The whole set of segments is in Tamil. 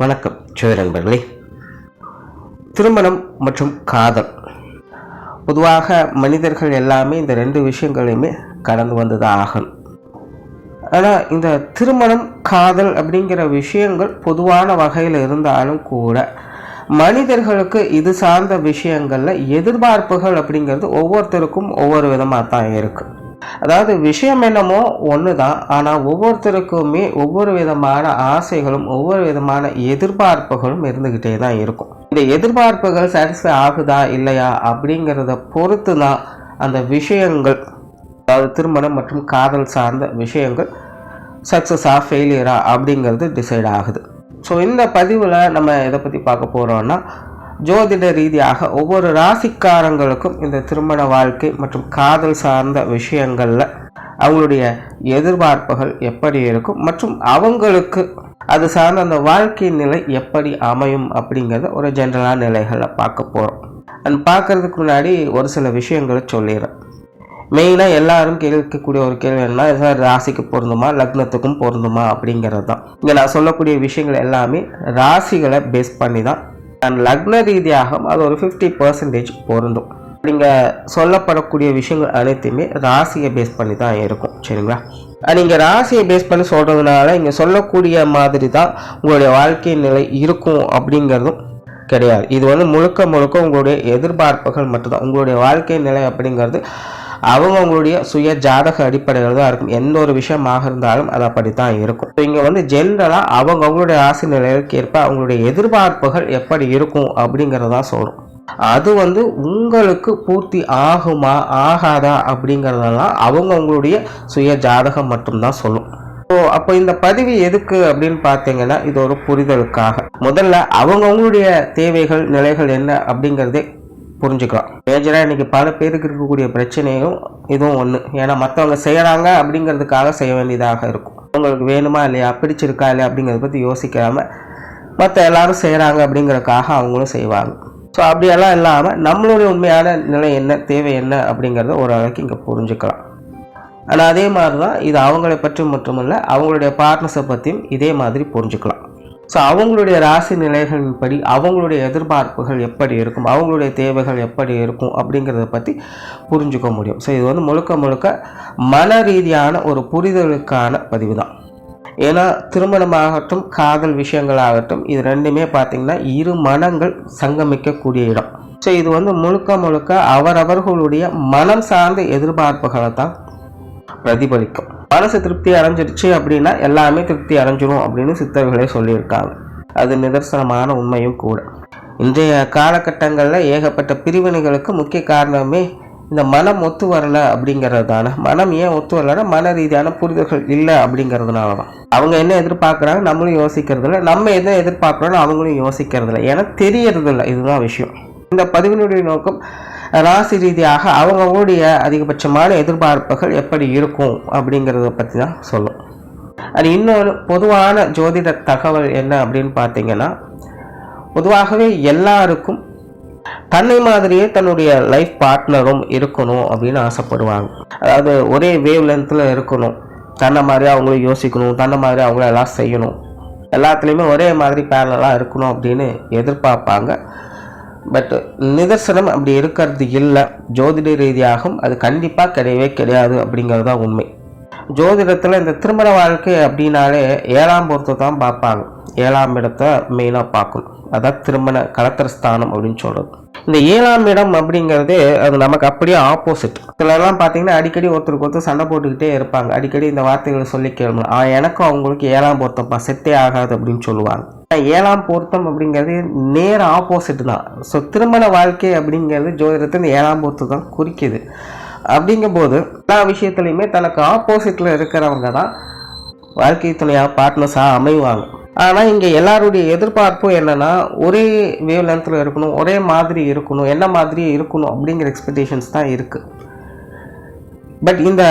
வணக்கம் ஜோதி நண்பர்களே. திருமணம் மற்றும் காதல். பொதுவாக மனிதர்கள் எல்லாமே இந்த ரெண்டு விஷயங்களையுமே கடந்து வந்ததாக ஆகணும். ஆனால் இந்த திருமணம் காதல் அப்படிங்கிற விஷயங்கள் பொதுவான வகையில் இருந்தாலும் கூட மனிதர்களுக்கு இது சார்ந்த விஷயங்களில் எதிர்பார்ப்புகள் அப்படிங்கிறது ஒவ்வொருத்தருக்கும் ஒவ்வொரு விதமாக தான் இருக்குது அதாவது விஷயம் என்னமோ ஒன்று தான் ஆனால் ஒவ்வொருத்தருக்குமே ஒவ்வொரு விதமான ஆசைகளும் ஒவ்வொரு விதமான எதிர்பார்ப்புகளும் இருந்துக்கிட்டே தான் இருக்கும். இந்த எதிர்பார்ப்புகள் சாட்டிஸ்ஃபை ஆகுதா இல்லையா அப்படிங்கிறத பொறுத்து தான் அந்த விஷயங்கள் அதாவது திருமணம் மற்றும் காதல் சார்ந்த விஷயங்கள் சக்ஸஸா ஃபெயிலியரா அப்படிங்கிறது டிசைட் ஆகுது. ஸோ இந்த பதிவில் நம்ம எதை பற்றி பார்க்க போகிறோன்னா ஜோதிட ரீதியாக ஒவ்வொரு ராசிக்காரங்களுக்கும் இந்த திருமண வாழ்க்கை மற்றும் காதல் சார்ந்த விஷயங்களில் அவங்களுடைய எதிர்பார்ப்புகள் எப்படி இருக்கும் மற்றும் அவங்களுக்கு அது சார்ந்த அந்த வாழ்க்கை நிலை எப்படி அமையும் அப்படிங்கிறத ஒரு ஜென்ரலான நிலைகளில் பார்க்க போகிறோம் அண்ட் பார்க்கறதுக்கு முன்னாடி ஒரு சில விஷயங்களை சொல்லிடுறேன். மெயினாக எல்லாரும் கேட்கக்கூடிய ஒரு கேள்வி என்ன சார் ராசிக்கு பொருந்துமா லக்னத்துக்கும் பொருந்துமா அப்படிங்கிறது தான் இங்கே நான் சொல்லக்கூடிய விஷயங்கள் எல்லாமே ராசிகளை பேஸ் பண்ணி தான் அண்ட் லக்ன ரீதியாகவும் அது ஒரு ஃபிஃப்டி பர்சன்டேஜ் பொருந்தும். நீங்கள் சொல்லப்படக்கூடிய விஷயங்கள் அனைத்துமே ராசியை பேஸ் பண்ணி தான் இருக்கும். சரிங்களா? நீங்கள் ராசியை பேஸ் பண்ணி சொல்கிறதுனால இங்கே சொல்லக்கூடிய மாதிரி தான் உங்களுடைய வாழ்க்கை நிலை இருக்கும் அப்படிங்கிறதும் கிடையாது. இது வந்து முழுக்க முழுக்க உங்களுடைய எதிர்பார்ப்புகள் மட்டும்தான். உங்களுடைய வாழ்க்கை நிலை அப்படிங்கிறது அவங்க அவங்களுடைய சுய ஜாதக அடிப்படையில் தான் இருக்கும். எந்த ஒரு விஷயமாக இருந்தாலும் அது அப்படித்தான் இருக்கும். இங்கே வந்து ஜென்ரலாக அவங்க அவங்களுடைய ஆசை நிலைகளுக்கு ஏற்ப அவங்களுடைய எதிர்பார்ப்புகள் எப்படி இருக்கும் அப்படிங்கிறதான் சொல்கிறோம் அது வந்து உங்களுக்கு பூர்த்தி ஆகுமா ஆகாதா அப்படிங்கிறதெல்லாம் அவங்க அவங்களுடைய சுய ஜாதகம் மட்டும்தான் சொல்லும். ஸோ அப்போ இந்த பதிவு எதுக்கு அப்படின்னு பார்த்தீங்கன்னா இது ஒரு புரிதலுக்காக. முதல்ல அவங்கவுங்களுடைய தேவைகள் நிலைகள் என்ன அப்படிங்கிறதே புரிஞ்சுக்கலாம். மேஜராக இன்றைக்கி பல பேருக்கு இருக்கக்கூடிய பிரச்சனையும் இதுவும் ஒன்று ஏன்னா மற்றவங்க செய்கிறாங்க அப்படிங்கிறதுக்காக செய்ய வேண்டியதாக இருக்கும். அவங்களுக்கு வேணுமா இல்லையா? பிடிச்சிருக்கா இல்லையா? அப்படிங்கிறத பற்றி யோசிக்காமல் மற்ற எல்லாரும் செய்கிறாங்க அப்படிங்கிறதுக்காக அவங்களும் செய்வாங்க. ஸோ அப்படியெல்லாம் இல்லாமல் நம்மளுடைய உண்மையான நிலை என்ன? தேவை என்ன? அப்படிங்கிறத ஓரளவுக்கு இங்கே புரிஞ்சுக்கலாம். ஆனால் அதே மாதிரி தான் இது அவங்களை பற்றி மட்டுமல்ல அவங்களுடைய பார்ட்னர்ஸை பற்றியும் இதே மாதிரி புரிஞ்சுக்கலாம். ஸோ அவங்களுடைய ராசி நிலைகளின்படி அவங்களுடைய எதிர்பார்ப்புகள் எப்படி இருக்கும்? அவங்களுடைய தேவைகள் எப்படி இருக்கும்? அப்படிங்கிறத பற்றி புரிஞ்சுக்க முடியும். ஸோ இது வந்து முழுக்க முழுக்க மன ரீதியான ஒரு புரிதலுக்கான பதிவு தான். ஏன்னா திருமணமாகட்டும் காதல் விஷயங்களாகட்டும் இது ரெண்டுமே பார்த்திங்கன்னா இரு மனங்கள் சங்கமிக்கக்கூடிய இடம். ஸோ இது வந்து முழுக்க முழுக்க அவரவர்களுடைய மனம் சார்ந்த எதிர்பார்ப்புகளை தான் பிரதிபலிக்கும். மனசு திருப்தி அடைஞ்சிருச்சு அப்படின்னா எல்லாமே திருப்தி அடைஞ்சிரும் அப்படின்னு சித்தர்களே சொல்லியிருக்காங்க. அது நிதர்சனமான உண்மையும் கூட. இன்றைய காலகட்டங்களில் ஏகப்பட்ட பிரிவினைகளுக்கு முக்கிய காரணமே இந்த மனம் ஒத்து வரல அப்படிங்கிறது தானே மனம் ஏன் ஒத்து வரலன்னா மன ரீதியான புரிதல்கள் இல்லை அப்படிங்கிறதுனால தான் அவங்க என்ன எதிர்பார்க்குறாங்க நம்மளும் யோசிக்கிறதில்ல. நம்ம எதை எதிர்பார்க்குறோன்னு அவங்களும் யோசிக்கிறதில்ல. ஏன்னா தெரியறது இல்லை இதுதான் விஷயம். இந்த பதிவினுடைய நோக்கம் ராசி ரீதியாக அவங்கவுடைய அதிகபட்சமான எதிர்பார்ப்புகள் எப்படி இருக்கும் அப்படிங்கிறத பற்றி தான் சொல்லும் அது இன்னொரு பொதுவான ஜோதிட தகவல் என்ன அப்படின்னு பார்த்தீங்கன்னா பொதுவாகவே எல்லாருக்கும் தன்னை மாதிரியே தன்னுடைய லைஃப் பார்ட்னரும் இருக்கணும் அப்படின்னு ஆசைப்படுவாங்க. அதாவது ஒரே வேவ் லென்த்தில் இருக்கணும். தன்னை மாதிரி அவங்களும் யோசிக்கணும். தன்னை மாதிரி அவங்கள எல்லாம் செய்யணும். எல்லாத்துலேயுமே ஒரே மாதிரி பேரலாக இருக்கணும் அப்படின்னு எதிர்பார்ப்பாங்க. பட் நிதர்சனம் அப்படி இருக்கிறது இல்லை. ஜோதிட ரீதியாகவும் அது கண்டிப்பாக கிடையவே கிடையாது அப்படிங்கிறது தான் உண்மை. ஜோதிடத்தில் இந்த திருமண வாழ்க்கை அப்படின்னாலே ஏழாம் பொருத்தை தான் பார்ப்பாங்க. ஏழாம் இடத்தை மெயினாக பார்க்கணும். அதான் திருமண கலத்திரஸ்தானம் அப்படின்னு சொல்கிறது இந்த ஏழாம் இடம் அப்படிங்கிறது அது நமக்கு அப்படியே ஆப்போசிட் சிலர்லாம் பார்த்தீங்கன்னா அடிக்கடி ஒருத்தருக்கு ஒருத்தர் சண்டை போட்டுக்கிட்டே இருப்பாங்க. அடிக்கடி இந்த வார்த்தைகளை சொல்லி கேளுங்க எனக்கும் அவங்களுக்கு ஏழாம் பொருத்தப்பா செட்டே ஆகாது அப்படின்னு சொல்லுவாங்க. ஏழாம் பொருத்தம் அப்படிங்கிறது நேர ஆப்போசிட் தான். ஸோ திருமண வாழ்க்கை அப்படிங்கிறது ஜோதிடத்தை இந்த ஏழாம் பொருத்தம் தான் குறிக்குது. அப்படிங்கும்போது எல்லா விஷயத்துலையுமே தனக்கு ஆப்போசிட்டில் இருக்கிறவங்க தான் வாழ்க்கை துணையாக பார்ட்னர்ஸாக அமைவாங்க. ஆனால் இங்கே எல்லாருடைய எதிர்பார்ப்பும் என்னென்னா ஒரே வேவ் லென்த்தில் இருக்கணும் ஒரே மாதிரி இருக்கணும் என்ன மாதிரி இருக்கணும் அப்படிங்கிற எக்ஸ்பெக்டேஷன்ஸ் தான் இருக்குது பட் இந்த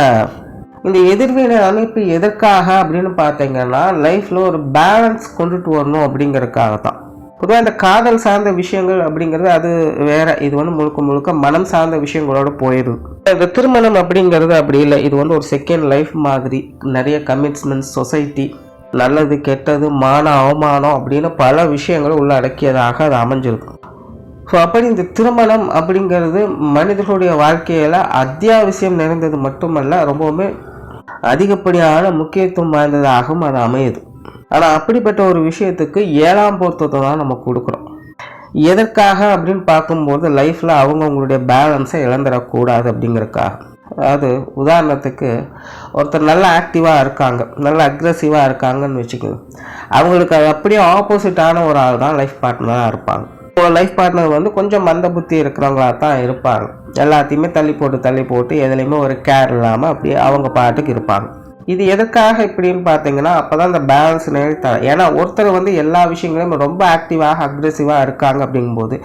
இந்த எதிர்வினை அமைப்பு எதற்காக அப்படின்னு பார்த்தீங்கன்னா லைஃப்பில் ஒரு பேலன்ஸ் கொண்டுட்டு வரணும் அப்படிங்கிறதுக்காக தான் பொதுவாக இந்த காதல் சார்ந்த விஷயங்கள் அப்படிங்கிறது அது வேற இது வந்து முழுக்க முழுக்க மனம் சார்ந்த விஷயங்களோட போயிடுது. இந்த திருமணம் அப்படிங்கிறது அப்படி இல்லை. இது வந்து ஒரு செகண்ட் லைஃப் மாதிரி நிறைய கமிட்மெண்ட்ஸ் சொசைட்டி நல்லது கெட்டது மான அவமானம் அப்படின்னு பல விஷயங்கள் உள்ளடக்கியதாக அது அமைஞ்சிருக்கும் ஸோ அப்படி இந்த திருமணம் அப்படிங்கிறது மனிதர்களுடைய வாழ்க்கையில் அத்தியாவசியம் நிறைந்தது மட்டுமல்ல ரொம்பவுமே அதிகப்படியான முக்கியத்துவம் வாய்ந்ததாகவும் அது அமையுது. ஆனால் அப்படிப்பட்ட ஒரு விஷயத்துக்கு ஏழாம் பொருத்தத்தை தான் நம்ம கொடுக்குறோம் எதற்காக அப்படின்னு பார்க்கும்போது லைஃப்பில் அவங்கவுங்களுடைய பேலன்ஸை இழந்துடக்கூடாது அப்படிங்கிறதுக்காக. அதாவது உதாரணத்துக்கு ஒருத்தர் நல்ல ஆக்டிவாக இருக்காங்க நல்ல அக்ரெசிவாக இருக்காங்கன்னு வச்சுக்கோங்க. அவங்களுக்கு அது அப்படியே ஆப்போசிட்டான ஒரு ஆள் தான் லைஃப் பார்ட்னராக இருப்பாங்க லைஃப் பார்ட்னர் வந்து கொஞ்சம் மந்த புத்தி இருக்கிறவங்களா தான் இருப்பாங்க. எல்லாத்தையுமே தள்ளி போட்டு தள்ளி போட்டு எதுலேயுமே ஒரு கேர் இல்லாமல் அப்படியே அவங்க பாட்டுக்கு இருப்பாங்க. இது எதுக்காக இப்படின்னு பார்த்தீங்கன்னா அப்போ தான் இந்த பேலன்ஸ் நிலைத்த ஏன்னா ஒருத்தர் வந்து எல்லா விஷயங்களையும் ரொம்ப ஆக்டிவாக அக்ரெசிவாக இருக்காங்க அப்படிங்கும்போது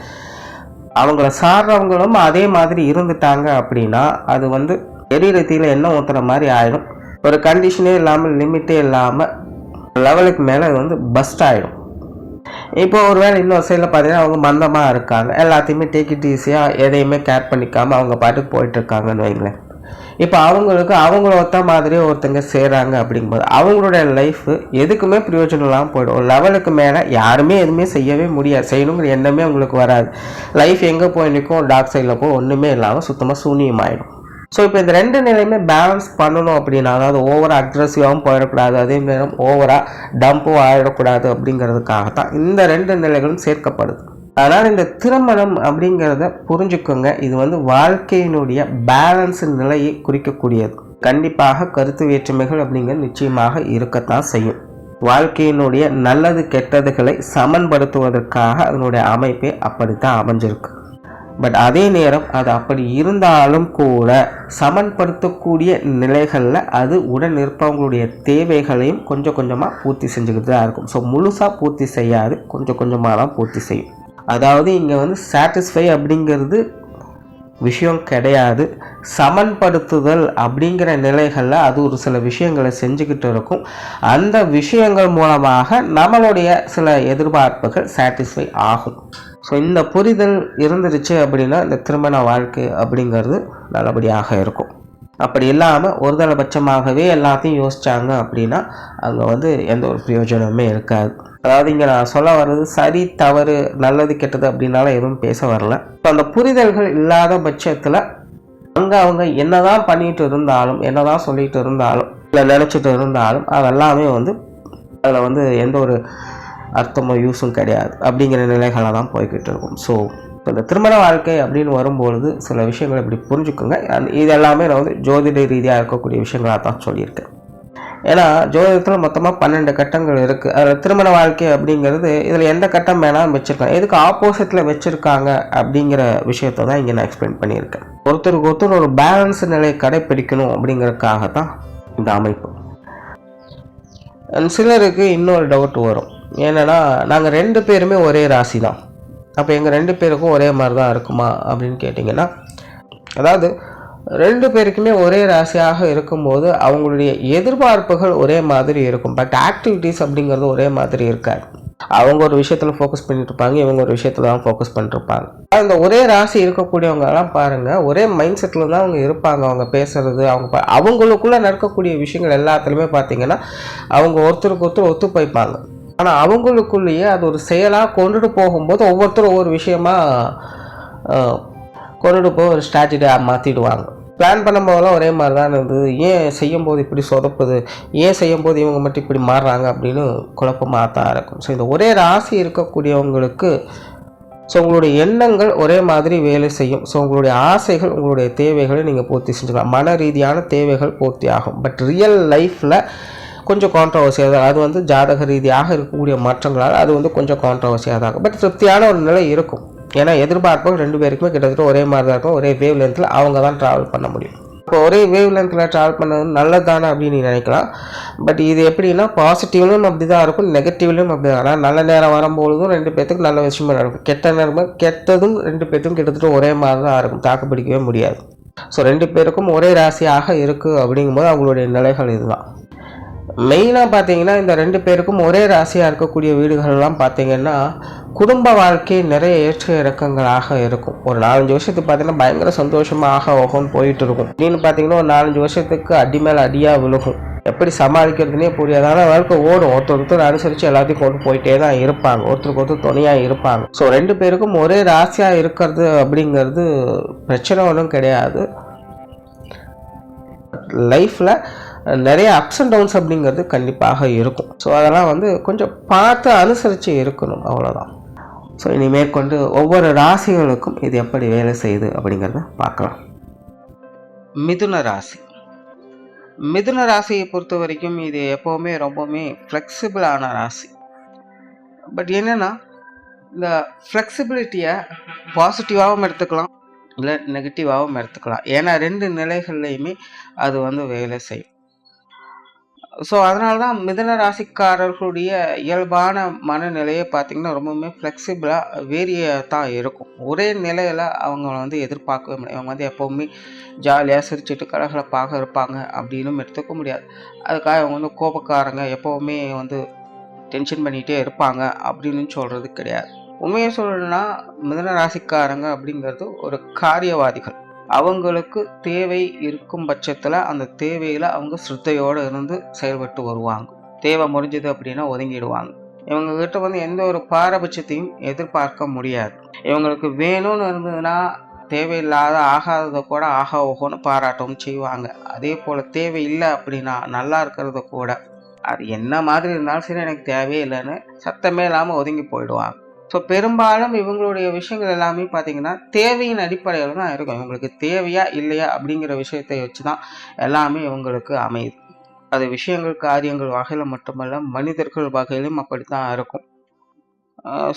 அவங்கள சாடுறவங்களும் அதே மாதிரி இருந்துட்டாங்க அப்படின்னா அது வந்து எரிரத்தியில் என்ன ஊற்றுற மாதிரி ஆயிடும். ஒரு கண்டிஷனே இல்லாமல் லிமிட்டே இல்லாமல் லெவலுக்கு மேலே அது வந்து பஸ்ட் ஆகிடும் இப்போ ஒரு வேளை இன்னொரு சைடில் பார்த்தீங்கன்னா அவங்க மந்தமாக இருக்காங்க. எல்லாத்தையுமே டிக்கெட் ஈஸியாக எதையுமே கேர் பண்ணிக்காமல் அவங்க பாட்டுக்கு போயிட்டுருக்காங்கன்னு வைங்களேன். இப்போ அவங்களுக்கு அவங்கள ஒத்த மாதிரி ஒருத்தங்க செய்கிறாங்க அப்படிங்கும்போது அவங்களுடைய லைஃப் எதுக்குமே பிரயோஜனம் இல்லாமல் போயிடும். ஒரு லெவலுக்கு மேலே யாருமே எதுவுமே செய்யவே முடியாது. செய்யணுங்கிற எண்ணமே அவங்களுக்கு வராது. லைஃப் எங்கே போய் நிற்கும்? டாக் சைடில் போய் ஒன்றுமே இல்லாமல் சுத்தமாக சூனியமாயிடும். ஸோ இப்போ இந்த ரெண்டு நிலையுமே பேலன்ஸ் பண்ணணும் அப்படின்னா அதாவது ஓவராக அக்ரெசிவாகவும் போயிடக்கூடாது அதே நேரம் ஓவராக டம்பும் ஆயிடக்கூடாது அப்படிங்கிறதுக்காக தான் இந்த ரெண்டு நிலைகளும் சேர்க்கப்படுது. அதனால் இந்த திருமணம் அப்படிங்கிறத புரிஞ்சுக்கோங்க. இது வந்து வாழ்க்கையினுடைய பேலன்ஸ் நிலையை குறிக்கக்கூடியது. கண்டிப்பாக கருத்து வேற்றுமைகள் அப்படிங்கிறது நிச்சயமாக இருக்கத்தான் செய்யும். வாழ்க்கையினுடைய நல்லது கெட்டதுகளை சமன்படுத்துவதற்காக அதனுடைய அமைப்பே அப்படித்தான் அமைஞ்சிருக்கு. பட் அதே நேரம் அது அப்படி இருந்தாலும் கூட சமன்படுத்தக்கூடிய நிலைகளில் அது உடன் இருப்பவங்களுடைய தேவைகளையும் கொஞ்சம் கொஞ்சமாக பூர்த்தி செஞ்சுக்கிட்டு தான் இருக்கும். ஸோ முழுசாக பூர்த்தி செய்யாது கொஞ்சம் கொஞ்சமாக தான் பூர்த்தி செய்யும். அதாவது இங்கே வந்து சாட்டிஸ்ஃபை அப்படிங்கிறது விஷயம் கிடையாது. சமன்படுத்துதல் அப்படிங்கிற நிலைகளில் அது ஒரு சில விஷயங்களை செஞ்சுக்கிட்டு இருக்கும். அந்த விஷயங்கள் மூலமாக நம்மளுடைய சில எதிர்பார்ப்புகள் சாட்டிஸ்ஃபை ஆகும். ஸோ இந்த புரிதல் இருந்துருச்சு அப்படின்னா இந்த திருமண வாழ்க்கை அப்படிங்கிறது நல்லபடியாக இருக்கும். அப்படி இல்லாமல் ஒருதலைபட்சமாகவே எல்லாத்தையும் யோசித்தாங்க அப்படின்னா அங்கே வந்து எந்த ஒரு பிரயோஜனமே இருக்காது. அதாவது இங்கே நான் சொல்ல வர்றது சரி தவறு நல்லது கெட்டது அப்படின்னால எதுவும் பேச வரல. இப்போ அந்த புரிதல்கள் இல்லாத பட்சத்தில் அங்கே அவங்க என்ன தான் பண்ணிகிட்டு இருந்தாலும் என்னதான் சொல்லிகிட்டு இருந்தாலும் இல்லை நினச்சிட்டு இருந்தாலும் அதெல்லாமே வந்து அதில் வந்து எந்த ஒரு அர்த்தமும் யூஸும் கிடையாது. அப்படிங்கிற நிலைகளாக தான் போய்கிட்டு இருக்கும். ஸோ இப்போ இந்த திருமண வாழ்க்கை அப்படின்னு வரும்பொழுது சில விஷயங்களை இப்படி புரிஞ்சுக்கோங்க. இது எல்லாமே நான் வந்து ஜோதிட ரீதியாக இருக்கக்கூடிய விஷயங்களாக தான் சொல்லியிருக்கேன். ஏன்னா ஜோதிடத்தில் மொத்தமாக பன்னெண்டு கட்டங்கள் இருக்குது அதில் திருமண வாழ்க்கை அப்படிங்கிறது இதில் எந்த கட்டம் வேணாலும் வச்சுருக்காங்க எதுக்கு ஆப்போசிட்டில் வச்சுருக்காங்க அப்படிங்கிற விஷயத்த தான் இங்கே நான் எக்ஸ்பிளைன் பண்ணியிருக்கேன். ஒருத்தருக்கு ஒருத்தர் ஒரு பேலன்ஸ் நிலையை கடைப்பிடிக்கணும் அப்படிங்கிறதுக்காக தான் இந்த அமைப்பு. சிலருக்கு இன்னொரு டவுட் வரும். ஏன்னா நாங்கள் ரெண்டு பேருமே ஒரே ராசி தான் அப்போ எங்கள் ரெண்டு பேருக்கும் ஒரே மாதிரி தான் இருக்குமா அப்படின்னு கேட்டிங்கன்னா அதாவது ரெண்டு பேருக்குமே ஒரே ராசியாக இருக்கும்போது அவங்களுடைய எதிர்பார்ப்புகள் ஒரே மாதிரி இருக்கும். பட் ஆக்டிவிட்டீஸ் அப்படிங்கிறது ஒரே மாதிரி இருக்காது. அவங்க ஒரு விஷயத்தில் ஃபோக்கஸ் பண்ணிட்டு இருப்பாங்க இவங்க ஒரு விஷயத்தில் தான் ஃபோக்கஸ் பண்ணிருப்பாங்க அந்த ஒரே ராசி இருக்கக்கூடியவங்கலாம் பாருங்கள் ஒரே மைண்ட் செட்டில் தான் அவங்க இருப்பாங்க. அவங்க பேசுறது அவங்க அவங்களுக்குள்ளே நடக்கக்கூடிய விஷயங்கள் எல்லாத்துலேயுமே பார்த்தீங்கன்னா அவங்க ஒருத்தருக்கு ஒருத்தர் ஒத்து போய்ப்பாங்க ஆனால் அவங்களுக்குள்ளேயே அது ஒரு செயலாக கொண்டுட்டு போகும்போது ஒவ்வொருத்தரும் ஒவ்வொரு விஷயமா கொண்டுட்டு போய் ஒரு ஸ்ட்ராட்டஜியாக மாற்றிடுவாங்க பிளான் பண்ணும்போதெல்லாம் ஒரே மாதிரி தான் இருந்தது. ஏன் செய்யும்போது இப்படி சொதப்புது? ஏன் செய்யும்போது இவங்க மட்டும் இப்படி மாறுறாங்க அப்படின்னு குழப்பமாக தான் இருக்கும் ஸோ இந்த ஒரே ராசி இருக்கக்கூடியவங்களுக்கு ஸோ உங்களுடைய எண்ணங்கள் ஒரே மாதிரி வேலை செய்யும். ஸோ உங்களுடைய ஆசைகள் உங்களுடைய தேவைகளை நீங்கள் பூர்த்தி செஞ்சுக்கலாம். மன ரீதியான தேவைகள் பூர்த்தி ஆகும். பட் ரியல் லைஃப்பில் கொஞ்சம் கான்ட்ரவர்சியாக தான் அது வந்து ஜாதக ரீதியாக இருக்கக்கூடிய மாற்றங்களால் அது வந்து கொஞ்சம் கான்ட்ரவர்சியாக தான் இருக்கும். பட் திருப்தியான ஒரு நிலை இருக்கும். ஏன்னா எதிர்பார்ப்பும் ரெண்டு பேருக்குமே கிட்டத்தட்ட ஒரே மாதிரி தான் இருக்கும். ஒரே வேவ் லென்த்தில் அவங்க தான் ட்ராவல் பண்ண முடியும். இப்போ ஒரே வேவ் லென்த்தில் ட்ராவல் பண்ணது நல்லதானே அப்படின்னு நினைக்கலாம். பட் இது எப்படின்னா பாசிட்டிவ்லையும் அப்படி தான் இருக்கும் நெகட்டிவ்லையும் அப்படி தான் ஆனால் நல்ல நேரம் வரும்பொழுதும் ரெண்டு பேர்த்துக்கு நல்ல விஷயமா நடக்கும். கெட்ட நேரமும் கெட்டதும் ரெண்டு பேர்த்துக்கும் கிட்டத்தட்ட ஒரே மாதிரி தான் இருக்கும். தாக்கு பிடிக்கவே முடியாது. ஸோ ரெண்டு பேருக்கும் ஒரே ராசியாக இருக்குது அப்படிங்கும்போது அவங்களுடைய நிலைகள் இதுதான். மெயினாக பார்த்தீங்கன்னா இந்த ரெண்டு பேருக்கும் ஒரே ராசியாக இருக்கக்கூடிய வீடுகள்லாம் பார்த்தீங்கன்னா குடும்ப வாழ்க்கை நிறைய ஏற்ற இறக்கங்களாக இருக்கும். ஒரு நாலஞ்சு வருஷத்துக்கு பார்த்தீங்கன்னா பயங்கர சந்தோஷமாக ஓகோன்னு போயிட்டு இருக்கும். அப்படின்னு பார்த்தீங்கன்னா ஒரு நாலஞ்சு வருஷத்துக்கு அடி மேலே அடியாக விழுகும். எப்படி சமாளிக்கிறதுனே புரியாது. ஆனால் வாழ்க்கை ஓடும். ஒருத்தர் ஒருத்தர் அனுசரித்து எல்லாத்தையும் கொண்டு போயிட்டே தான் இருப்பாங்க. ஒருத்தருக்கு ஒருத்தர் துணையாக இருப்பாங்க. ஸோ ரெண்டு பேருக்கும் ஒரே ராசியாக இருக்கிறது அப்படிங்கிறது பிரச்சனை ஒன்றும் கிடையாது. லைஃப்பில் நிறைய அப்ஸ் அண்ட் டவுன்ஸ் அப்படிங்கிறது கண்டிப்பாக இருக்கும். ஸோ அதெல்லாம் வந்து கொஞ்சம் பார்த்து அனுசரித்து இருக்கணும். அவ்வளோதான் ஸோ இனி மேற்கொண்டு ஒவ்வொரு ராசிகளுக்கும் இது எப்படி வேலை செய்யுது அப்படிங்கிறத பார்க்கலாம். மிதுன ராசி. மிதுன ராசியை பொறுத்த வரைக்கும் இது எப்போவுமே ரொம்பவுமே ஃப்ளெக்சிபிளான ராசி. பட் என்னென்னா இந்த ஃப்ளெக்சிபிலிட்டியை பாசிட்டிவாகவும் எடுத்துக்கலாம் இல்லை நெகட்டிவாகவும் எடுத்துக்கலாம். ஏன்னா ரெண்டு நிலைகள்லையுமே அது வந்து வேலை செய்யும். ஸோ அதனால தான் மிதன ராசிக்காரர்களுடைய இயல்பான மனநிலையை பார்த்திங்கன்னா ரொம்பவுமே ஃப்ளெக்சிபிளாக வேரியாக தான் இருக்கும். ஒரே நிலையில் அவங்கள வந்து எதிர்பார்க்கவே முடியாது. அவங்க வந்து எப்போவுமே ஜாலியாக சிரிச்சிட்டு கலகலப்பாக இருப்பாங்க அப்படின்னும் எடுத்துக்க முடியாது. அதுக்காக அவங்க வந்து கோபக்காரங்க எப்போவுமே வந்து டென்ஷன் பண்ணிகிட்டே இருப்பாங்க அப்படின்னு சொல்கிறது கிடையாது. உண்மையை சொல்லணும்னா மிதன ராசிக்காரங்க அப்படிங்கிறது ஒரு காரியவாதிகள். அவங்களுக்கு தேவை இருக்கும் பட்சத்தில் அந்த தேவையில் அவங்க ஸ்ரத்தையோடு இருந்து செயல்பட்டு வருவாங்க. தேவை முடிஞ்சது அப்படின்னா ஒதுங்கிடுவாங்க. இவங்க கிட்ட வந்து எந்த ஒரு பாரபட்சத்தையும் எதிர்பார்க்க முடியாது. இவங்களுக்கு வேணும்னு இருந்ததுன்னா தேவையில்லாத ஆகாததை கூட ஆகா ஓகோன்னு பாராட்டவும் செய்வாங்க. அதே போல் தேவை இல்லை அப்படின்னா நல்லா இருக்கிறத கூட. அது என்ன மாதிரி இருந்தாலும் சரி எனக்கு தேவையே இல்லைன்னு சத்தமே இல்லாமல் ஒதுங்கி போயிடுவாங்க. ஸோ பெரும்பாலும் இவங்களுடைய விஷயங்கள் எல்லாமே பார்த்தீங்கன்னா தேவையின் அடிப்படையில் தான் இருக்கும். இவங்களுக்கு தேவையா இல்லையா அப்படிங்கிற விஷயத்தை வச்சு தான் எல்லாமே இவங்களுக்கு அமையுது. அது விஷயங்கள் காரியங்கள் வகையில் மட்டுமல்ல மனிதர்கள் வகையிலும் அப்படித்தான் இருக்கும்.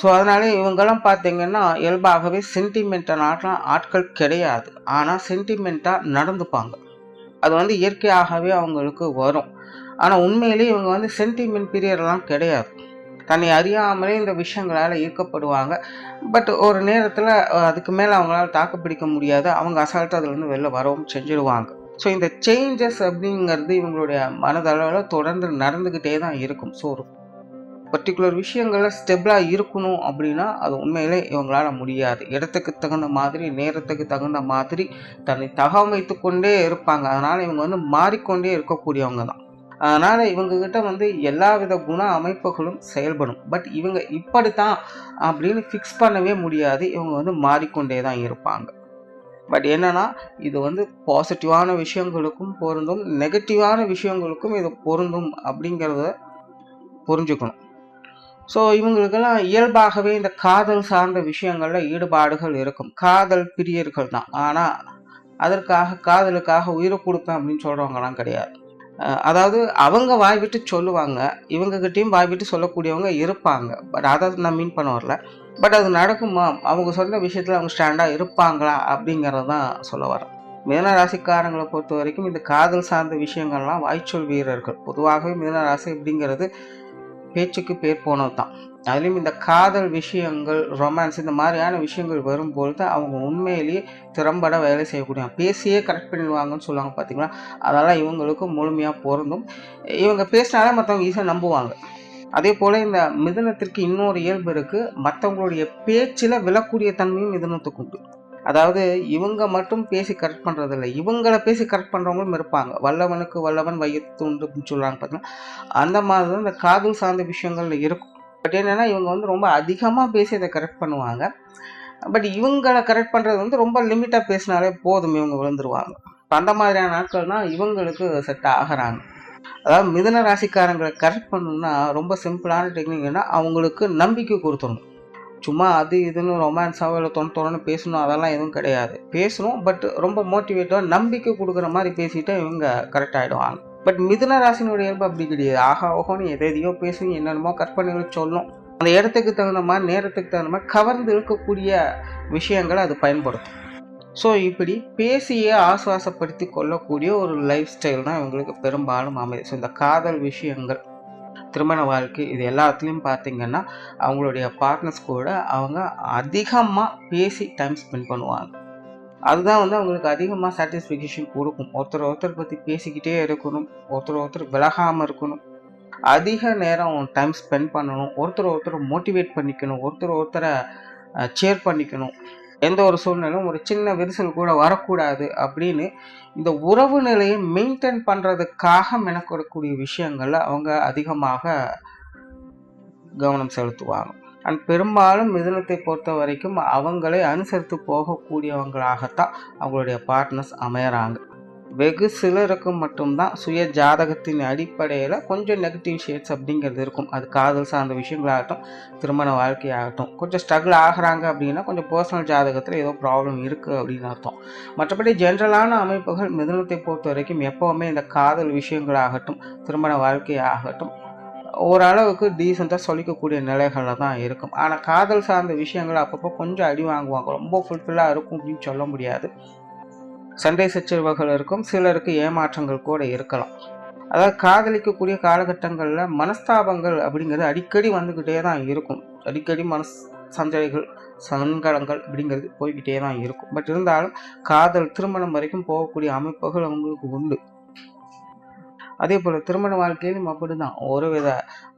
ஸோ அதனால இவங்கெல்லாம் பார்த்தீங்கன்னா இயல்பாகவே சென்டிமெண்டலான ஆட்கள் கிடையாது. ஆனால் சென்டிமெண்ட்டாக நடந்துப்பாங்க. அது வந்து இயற்கையாகவே அவங்களுக்கு வரும். ஆனால் உண்மையிலேயே இவங்க வந்து சென்டிமெண்ட் பீரியட்லாம் கிடையாது. தன்னை அறியாமலே இந்த விஷயங்களால் ஈர்க்கப்படுவாங்க. பட் ஒரு நேரத்தில் அதுக்கு மேலே அவங்களால தாக்கு பிடிக்க முடியாது. அவங்க அசால்ட்டு அதுலேருந்து வெளில வரவும் செஞ்சிடுவாங்க ஸோ இந்த சேஞ்சஸ் அப்படிங்கிறது இவங்களுடைய மனதளவில் தொடர்ந்து நடந்துக்கிட்டே தான் இருக்கும். ஸோ ஒரு பர்டிகுலர் விஷயங்களில் ஸ்டெபிளாக இருக்கணும் அப்படின்னா அது உண்மையிலே இவங்களால முடியாது. இடத்துக்கு தகுந்த மாதிரி நேரத்துக்கு தகுந்த மாதிரி தன்னை தகவமைத்து கொண்டே இருப்பாங்க. அதனால் இவங்க வந்து மாறிக்கொண்டே இருக்கக்கூடியவங்க தான். அதனால் இவங்கக்கிட்ட வந்து எல்லா வித குண அமைப்புகளும் செயல்படும். பட் இவங்க இப்படித்தான் அப்படின்னு ஃபிக்ஸ் பண்ணவே முடியாது. இவங்க வந்து மாறிக்கொண்டே தான் இருப்பாங்க. பட் என்னென்னா இது வந்து பாசிட்டிவான விஷயங்களுக்கும் பொருந்தும் நெகட்டிவான விஷயங்களுக்கும் இது பொருந்தும் அப்படிங்கிறத புரிஞ்சுக்கணும். ஸோ இவங்களுக்கெல்லாம் இயல்பாகவே இந்த காதல் சார்ந்த விஷயங்களில் ஈடுபாடுகள் இருக்கும். காதல் பிரியர்கள் தான். ஆனால் அதற்காக காதலுக்காக உயிரை கொடுப்பேன் அப்படின்னு சொல்கிறவங்கலாம் கிடையாது. அதாவது அவங்க வாய் விட்டு சொல்லுவாங்க இவங்ககிட்டையும் வாய் விட்டு சொல்லக்கூடியவங்க இருப்பாங்க. பட் அதை நான் மீன் பண்ண வரல. பட் அது நடக்குமா? அவங்க சொன்ன விஷயத்தில் அவங்க ஸ்டாண்டாக இருப்பாங்களா? அப்படிங்கிறது தான் சொல்ல வரேன். மிதன ராசிக்காரங்களை பொறுத்த வரைக்கும் இந்த காதல் சார்ந்த விஷயங்கள்லாம் வாய்ச்சொல் வீரர்கள். பொதுவாகவே மிதன ராசி அப்படிங்கிறது பேச்சுக்கு பேர் போனது தான் அதுலேயும் இந்த காதல் விஷயங்கள் ரொமான்ஸ் இந்த மாதிரியான விஷயங்கள் வரும்பொழுது அவங்க உண்மையிலேயே திறம்பட வேலை செய்யக்கூடிய பேசியே கரெக்ட் பண்ணிடுவாங்கன்னு சொல்லுவாங்க பார்த்தீங்களா அதெல்லாம் இவங்களுக்கு முழுமையாக பொருந்தும். இவங்க பேசினாலே மற்றவங்க ஈஸியாக நம்புவாங்க. அதே போல் இந்த மிதனத்திற்கு இன்னொரு இயல்பு இருக்குது மற்றவங்களுடைய பேச்சில் விழக்கூடிய தன்மையும் மிதனத்துக்கு உண்டு. அதாவது இவங்க மட்டும் பேசி கரெக்ட் பண்ணுறதில்ல இவங்கள பேசி கரெக்ட் பண்ணுறவங்களும் இருப்பாங்க. வல்லவனுக்கு வல்லவன் வையத்து உண்டு சொல்கிறாங்க பார்த்தீங்கன்னா அந்த மாதிரி தான் இந்த காதல் சார்ந்த விஷயங்கள்ல இருக்கும். பட் என்னென்னா இவங்க வந்து ரொம்ப அதிகமாக பேசி அதை கரெக்ட் பண்ணுவாங்க. பட் இவங்களை கரெக்ட் பண்ணுறது வந்து ரொம்ப லிமிட்டாக பேசினாலே போதும் இவங்க விழுந்துருவாங்க. அந்த மாதிரியான நாட்கள்னால் இவங்களுக்கு செட் ஆகிறாங்க. அதாவது மிதன ராசிக்காரங்களை கரெக்ட் பண்ணணும்னா ரொம்ப சிம்பிளான டெக்னிக்னா அவங்களுக்கு நம்பிக்கை கொடுத்துடணும். சும்மா அது இதுன்னு ரொமான்ஸாவோ இல்லை தொண தொணன்னு பேசணும் அதெல்லாம் எதுவும் கிடையாது. பேசணும் பட் ரொம்ப மோட்டிவேட்டாக நம்பிக்கை கொடுக்குற மாதிரி பேசிட்டு இவங்க கரெக்ட் ஆகிடுவாங்க பட் மிதுன ராசினுடைய இயல்பு அப்படி கிடையாது. ஆஹா ஓஹோன்னு எதை எதையோ பேசும் என்னென்னமோ கற்பனைகள் சொல்லும் அந்த இடத்துக்கு தகுந்த மாதிரி நேரத்துக்கு தகுந்த மாதிரி கவர்ந்து இருக்கக்கூடிய விஷயங்களை அது பயன்படுத்தும். ஸோ இப்படி பேசியே ஆசுவாசப்படுத்தி கொள்ளக்கூடிய ஒரு லைஃப் ஸ்டைல் தான் இவங்களுக்கு பெரும்பாலும் அமைது ஸோ இந்த காதல் விஷயங்கள் திருமண வாழ்க்கை இது எல்லாத்துலேயும் பார்த்திங்கன்னா அவங்களுடைய பார்ட்னர்ஸ் கூட அவங்க அதிகமாக பேசி டைம் ஸ்பெண்ட் பண்ணுவாங்க. அதுதான் வந்து அவங்களுக்கு அதிகமாக சாட்டிஸ்ஃபிகேஷன் கொடுக்கும். ஒருத்தர் ஒருத்தர் பற்றி பேசிக்கிட்டே இருக்கணும். ஒருத்தர் ஒருத்தர் விலகாமல் இருக்கணும். அதிக நேரம் டைம் ஸ்பெண்ட் பண்ணணும். ஒருத்தர் ஒருத்தர் மோட்டிவேட் பண்ணிக்கணும். ஒருத்தர் ஒருத்தரை சேர் பண்ணிக்கணும். எந்த ஒரு சூழ்நிலையும் ஒரு சின்ன விரிசல் கூட வரக்கூடாது அப்படின்னு இந்த உறவு நிலையை மெயின்டைன் பண்ணுறதுக்காக மெனக்கூடக்கூடிய விஷயங்களில் அவங்க அதிகமாக கவனம் செலுத்துவாங்க. அண்ட் பெரும்பாலும் மிதுனத்தை பொறுத்த வரைக்கும் அவங்களை அனுசரித்து போகக்கூடியவங்களாகத்தான் அவங்களுடைய பார்ட்னர்ஸ் அமையறாங்க. வெகு சிலருக்கு மட்டும்தான் சுய ஜாதகத்தின் அடிப்படையில் கொஞ்சம் நெகட்டிவ் ஷேட்ஸ் அப்படிங்கிறது இருக்கும். அது காதல் சார்ந்த விஷயங்களாகட்டும் திருமண வாழ்க்கையாகட்டும். கொஞ்சம் ஸ்ட்ரகிள் ஆகிறாங்க அப்படின்னா கொஞ்சம் பர்சனல் ஜாதகத்தில் ஏதோ ப்ராப்ளம் இருக்குது அப்படின்னு அர்த்தம். மற்றபடி ஜென்ரலான அமைப்புகள் மிதனத்தை பொறுத்த வரைக்கும் எப்போவுமே இந்த காதல் விஷயங்களாகட்டும் திருமண வாழ்க்கையாகட்டும் ஓரளவுக்கு டீசெண்டாக சொல்லிக்கக்கூடிய நிலைகளில் தான் இருக்கும். ஆனால் காதல் சார்ந்த விஷயங்கள் அப்பப்போ கொஞ்சம் அடி வாங்குவாங்க. ரொம்ப ஃபுல்ஃபில்லாக இருக்கும் அப்படின்னு சொல்ல முடியாது. சண்டை சச்சரவுகள் இருக்கும். சிலருக்கு ஏமாற்றங்கள் கூட இருக்கலாம். அதாவது காதலிக்கக்கூடிய காலகட்டங்களில் மனஸ்தாபங்கள் அப்படிங்கிறது அடிக்கடி வந்துக்கிட்டே தான் இருக்கும். அடிக்கடி மனஸ் சஞ்சலைகள் சங்கடங்கள் அப்படிங்கிறது போய்கிட்டே தான் இருக்கும். பட் இருந்தாலும் காதல் திருமணம் வரைக்கும் போகக்கூடிய அமைப்புகள் அவங்களுக்கு உண்டு. அதே போல் திருமண வாழ்க்கையிலும் அப்படிதான். ஒருவித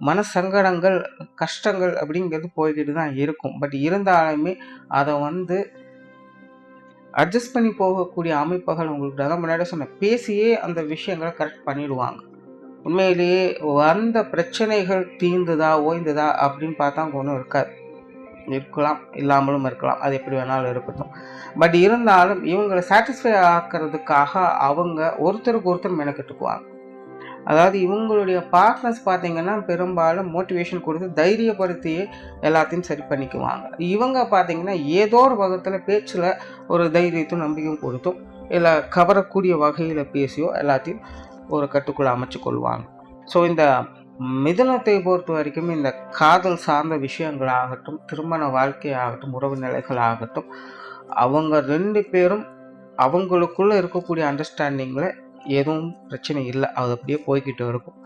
மன சங்கடங்கள் கஷ்டங்கள் அப்படிங்கிறது போய்கிட்டு தான் இருக்கும். பட் இருந்தாலுமே அதை வந்து அட்ஜஸ்ட் பண்ணி போகக்கூடிய அமைப்புகள் உங்களுக்கு அதான் முன்னாடி சொன்ன பேசியே அந்த விஷயங்களை கரெக்ட் பண்ணிடுவாங்க. உண்மையிலேயே வந்த பிரச்சனைகள் தீர்ந்துதா ஓய்ந்ததா அப்படின்னு பார்த்தா ஒன்றும் இருக்காது. இருக்கலாம் இல்லாமலும் இருக்கலாம். அது எப்படி வேணாலும் இருக்கட்டும். பட் இருந்தாலும் இவங்களை சாட்டிஸ்ஃபை ஆக்கிறதுக்காக அவங்க ஒருத்தருக்கு ஒருத்தர் மெனக்கெட்டுக்குவாங்க. அதாவது இவங்களுடைய பார்ட்னர்ஸ் பார்த்தீங்கன்னா பெரும்பாலும் மோட்டிவேஷன் கொடுத்து தைரியப்படுத்தியே எல்லாத்தையும் சரி பண்ணிக்குவாங்க. இவங்க பார்த்தீங்கன்னா ஏதோ ஒரு வகத்தில் பேச்சில் ஒரு தைரியத்தையும் நம்பிக்கையும் கொடுத்தும் இல்லை கவரக்கூடிய வகையில் பேசியோ எல்லாத்தையும் ஒரு கட்டுக்குள்ளே அமைச்சு கொள்வாங்க. ஸோ இந்த மிதனத்தை பொறுத்த வரைக்கும் இந்த காதல் சார்ந்த விஷயங்களாகட்டும் திருமண வாழ்க்கையாகட்டும் உறவு நிலைகளாகட்டும் அவங்க ரெண்டு பேரும் அவங்களுக்குள்ளே இருக்கக்கூடிய அண்டர்ஸ்டாண்டிங்கில் எதுவும் பிரச்சனை இல்லை. அது அப்படியே போய்கிட்டு இருக்கும்.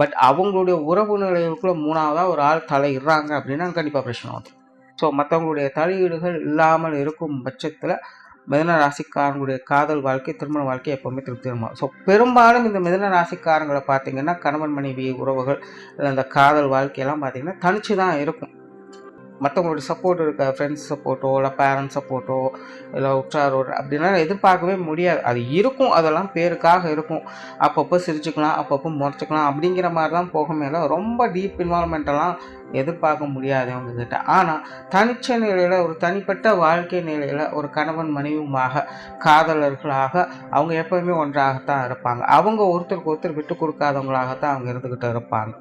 பட் அவங்களுடைய உறவு நிலைகளுக்குள்ள மூணாவதாக ஒரு ஆள் தலையிடுறாங்க அப்படின்னா கண்டிப்பாக பிரச்சனை வரும் ஸோ மற்றவங்களுடைய தலையீடுகள் இல்லாமல் இருக்கும் பட்சத்தில் மிதன ராசிக்காரங்களுடைய காதல் வாழ்க்கை திருமண வாழ்க்கை எப்போவுமே திருப்திகரமாக ஸோ பெரும்பாலும் இந்த மிதன ராசிக்காரங்களை பார்த்தீங்கன்னா கணவன் மனைவி உறவுகள் இல்லை இந்த காதல் வாழ்க்கையெல்லாம் பார்த்தீங்கன்னா தனிச்சு தான் இருக்கும். மற்றவங்களுடைய சப்போர்ட் இருக்க ஃப்ரெண்ட்ஸ் சப்போர்ட்டோ இல்லை பேரண்ட்ஸ் சப்போர்ட்டோ இல்லை உற்றாரோட அப்படின்னா எதிர்பார்க்கவே முடியாது. அது இருக்கும் அதெல்லாம் பேருக்காக இருக்கும். அப்பப்போ சிரிச்சுக்கலாம் அப்பப்போ முறைச்சிக்கலாம் அப்படிங்கிற மாதிரி தான் போக மேலே ரொம்ப டீப் இன்வால்மெண்ட்டெல்லாம் எதிர்பார்க்க முடியாது அவங்கக்கிட்ட ஆனால் தனிச்ச நிலையில் ஒரு தனிப்பட்ட வாழ்க்கை நிலையில் ஒரு கணவன் மனைவியுமாக காதலர்களாக அவங்க எப்போவுமே ஒன்றாகத்தான் இருப்பாங்க. அவங்க ஒருத்தருக்கு ஒருத்தர் விட்டு கொடுக்காதவங்களாகத்தான் அவங்க இருந்துக்கிட்டு இருப்பாங்க.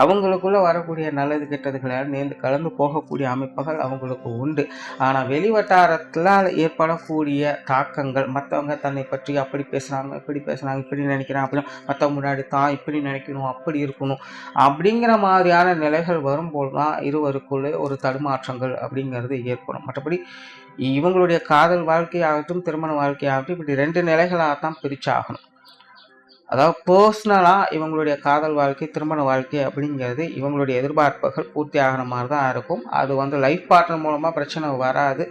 அவங்களுக்குள்ளே வரக்கூடிய நல்லது கெட்டதுகளை நேர்ந்து கலந்து போகக்கூடிய அமைப்புகள் அவங்களுக்கு உண்டு. ஆனால் வெளி வட்டாரத்தில் ஏற்படக்கூடிய தாக்கங்கள் மற்றவங்க தன்னை பற்றி அப்படி பேசுகிறாங்க இப்படி பேசுகிறாங்க இப்படி நினைக்கிறாங்க அப்படின்னு மற்றவங்க முன்னாடி தான் இப்படி நினைக்கணும் அப்படி இருக்கணும் அப்படிங்கிற மாதிரியான நிலைகள் வரும்போது தான் இருவருக்குள்ளே ஒரு தடுமாற்றங்கள் அப்படிங்கிறது ஏற்படும். மற்றபடி இவங்களுடைய காதல் வாழ்க்கையாகட்டும் திருமண வாழ்க்கையாகட்டும் இப்படி ரெண்டு நிலைகளாக தான் பிரிச்சாகணும். அதாவது பர்சனலாக இவங்களுடைய காதல் வாழ்க்கை திருமண வாழ்க்கை அப்படிங்கிறது இவங்களுடைய எதிர்பார்ப்புகள் பூர்த்தி ஆகிற மாதிரி தான் இருக்கும். அது வந்து லைஃப் பார்ட்னர் மூலமாக பிரச்சனை வராது.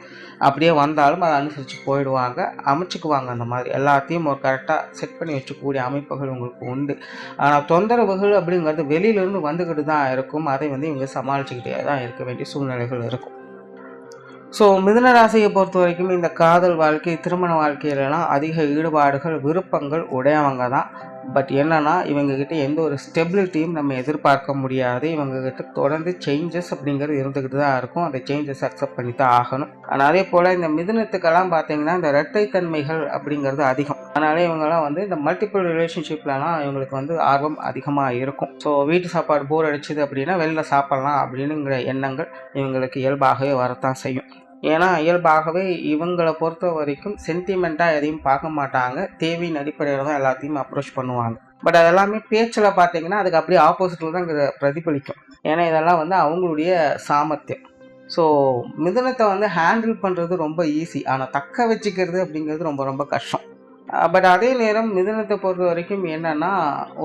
அப்படியே வந்தாலும் அதை அனுசரித்து போயிடுவாங்க அமைச்சுக்குவாங்க அந்த மாதிரி. எல்லாத்தையும் ஒரு கரெக்டாக செட் பண்ணி வச்சுக்கக்கூடிய அமைப்புகள் உங்களுக்கு உண்டு. ஆனால் தொந்தரவுகள் அப்படிங்கிறது வெளியிலேருந்து வந்துக்கிட்டு தான் இருக்கும். அதை வந்து இவங்க சமாளிச்சுக்கிட்டே தான் இருக்க வேண்டிய சூழ்நிலைகள் இருக்கும். ஸோ மிதனராசியை பொறுத்த வரைக்கும் இந்த காதல் வாழ்க்கை திருமண வாழ்க்கையிலலாம் அதிக ஈடுபாடுகள் விருப்பங்கள் உடையவங்க தான். பட் என்னன்னா இவங்ககிட்ட எந்த ஒரு ஸ்டெபிலிட்டியும் நம்ம எதிர்பார்க்க முடியாது. இவங்ககிட்ட தொடர்ந்து சேஞ்சஸ் அப்படிங்கிறது இருந்துக்கிட்டு தான் இருக்கும். அந்த சேஞ்சஸ் அக்செப்ட் பண்ணி தான் ஆகணும். ஆனால் அதே போல் இந்த மிதுனத்துக்கெல்லாம் பார்த்தீங்கன்னா இந்த இரட்டைத்தன்மைகள் அப்படிங்கிறது அதிகம். அதனால இவங்கெல்லாம் வந்து இந்த மல்டிபிள் ரிலேஷன்ஷிப்லலாம் இவங்களுக்கு வந்து ஆர்வம் அதிகமாக இருக்கும். ஸோ வீட்டு சாப்பாடு போர் அடிச்சுது அப்படின்னா வெளில சாப்பிட்லாம் அப்படின்னுங்கிற எண்ணங்கள் இவங்களுக்கு இயல்பாகவே வரத்தான் செய்யும். ஏன்னா இயல்பாகவே இவங்களை பொறுத்த வரைக்கும் சென்டிமெண்ட்டாக எதையும் பார்க்க மாட்டாங்க. தேவையின் அடிப்படையில் தான் எல்லாத்தையும் அப்ரோச் பண்ணுவாங்க. பட் அதெல்லாமே பேச்சில் பார்த்தீங்கன்னா அதுக்கு அப்படியே ஆப்போசிட்டில் தான் இங்கே பிரதிபலிக்கும். ஏன்னா இதெல்லாம் வந்து அவங்களுடைய சாமர்த்தியம். ஸோ மிதுனத்தை வந்து ஹேண்டில் பண்ணுறது ரொம்ப ஈஸி ஆனால் தக்க வச்சுக்கிறது அப்படிங்கிறது ரொம்ப ரொம்ப கஷ்டம். பட் அதே நேரம் மிதனத்தை பொறுத்த வரைக்கும் என்னன்னா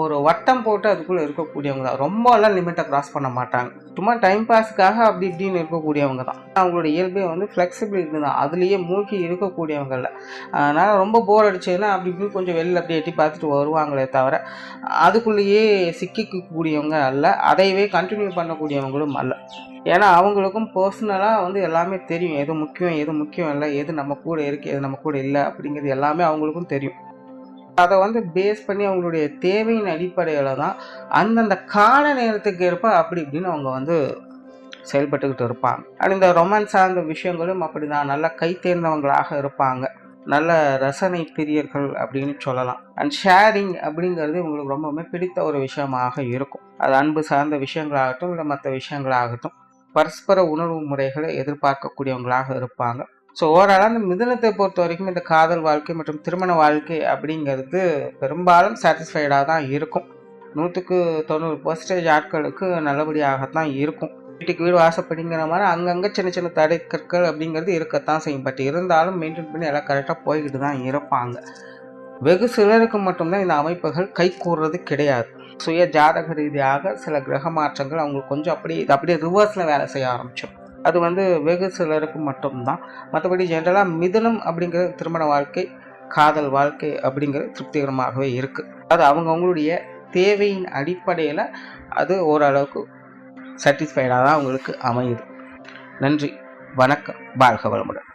ஒரு வட்டம் போட்டு அதுக்குள்ளே இருக்கக்கூடியவங்க தான். ரொம்பலாம் லிமிட்டை கிராஸ் பண்ண மாட்டாங்க. சும்மா டைம் பாஸ்க்காக அப்படி இப்படின்னு இருக்கக்கூடியவங்க தான். அவங்களோட இயல்பே வந்து ஃப்ளெக்சிபிலிட்டி தான். அதுலேயே மூழ்கி இருக்கக்கூடியவங்க இல்லை. அதனால் ரொம்ப போர் அடிச்சதுன்னா அப்படி இப்படி கொஞ்சம் வெளியில் அப்படி எட்டி பார்த்துட்டு வருவாங்களே தவிர அதுக்குள்ளேயே சிக்கிக்கக்கூடியவங்க அல்ல. அதையவே கண்டினியூ பண்ணக்கூடியவங்களும் அல்ல. ஏன்னா அவங்களுக்கும் பர்சனலாக வந்து எல்லாமே தெரியும். எது முக்கியம் எது முக்கியம் இல்லை. எது நம்ம கூட இருக்குது எது நம்ம கூட இல்லை அப்படிங்கிறது எல்லாமே அவங்களுக்கும் தெரியும். தெரியும். அதை வந்து பேஸ் பண்ணி அவங்களுடைய தேவையின் அடிப்படையில் தான் அந்தந்த கால நேரத்துக்கு ஏற்ப அப்படி இப்படின்னு அவங்க வந்து செயல்பட்டுக்கிட்டு இருப்பாங்க. அண்ட் இந்த ரொமான்ஸ் சார்ந்த விஷயங்களும் அப்படி தான் நல்லா கை தேர்ந்தவங்களாக இருப்பாங்க. நல்ல ரசனை பிரியர்கள் அப்படின்னு சொல்லலாம். அண்ட் ஷேரிங் அப்படிங்கிறது உங்களுக்கு ரொம்பவுமே பிடித்த ஒரு விஷயமாக இருக்கும். அது அன்பு சார்ந்த விஷயங்களாகட்டும் இல்லை மற்ற விஷயங்களாகட்டும் பரஸ்பர உணர்வு முறைகளை எதிர்பார்க்கக்கூடியவங்களாக இருப்பாங்க. ஸோ ஓவராலாக அந்த மிதனத்தை பொறுத்த வரைக்கும் இந்த காதல் வாழ்க்கை மற்றும் திருமண வாழ்க்கை அப்படிங்கிறது பெரும்பாலும் சாட்டிஸ்ஃபைடாக தான் இருக்கும். நூற்றுக்கு தொண்ணூறு பர்சன்டேஜ் ஆட்களுக்கு நல்லபடியாகத்தான் இருக்கும். வீட்டுக்கு வீடு வாசப்படிங்கிற மாதிரி அங்கங்கே சின்ன சின்ன தடை கற்கள் அப்படிங்கிறது இருக்கத்தான் செய்யும். பட் இருந்தாலும் மெயின்டைன் பண்ணி எல்லாம் கரெக்டாக போய்கிட்டு தான் இருப்பாங்க. வெகு சிலருக்கு மட்டும்தான் இந்த அமைப்புகள் கை கூறுறது கிடையாது. சுய ஜாதக ரீதியாக சில கிரக மாற்றங்கள் அவங்களுக்கு கொஞ்சம் அப்படி இது அப்படியே ரிவர்ஸில் வேலை செய்ய ஆரம்பிச்சிடும். அது வந்து வெகு சிலருக்கு மட்டும்தான். மற்றபடி ஜென்ரலாக மிதுனம் அப்படிங்கிற திருமண வாழ்க்கை காதல் வாழ்க்கை அப்படிங்கிறது திருப்திகரமாகவே இருக்குது அது அவங்கவுங்களுடைய தேவையின் அடிப்படையில் அது ஓரளவுக்கு சாட்டிஸ்ஃபைடாக தான் அவங்களுக்கு அமையுது. நன்றி வணக்கம் வாழ்க வளமுடன்.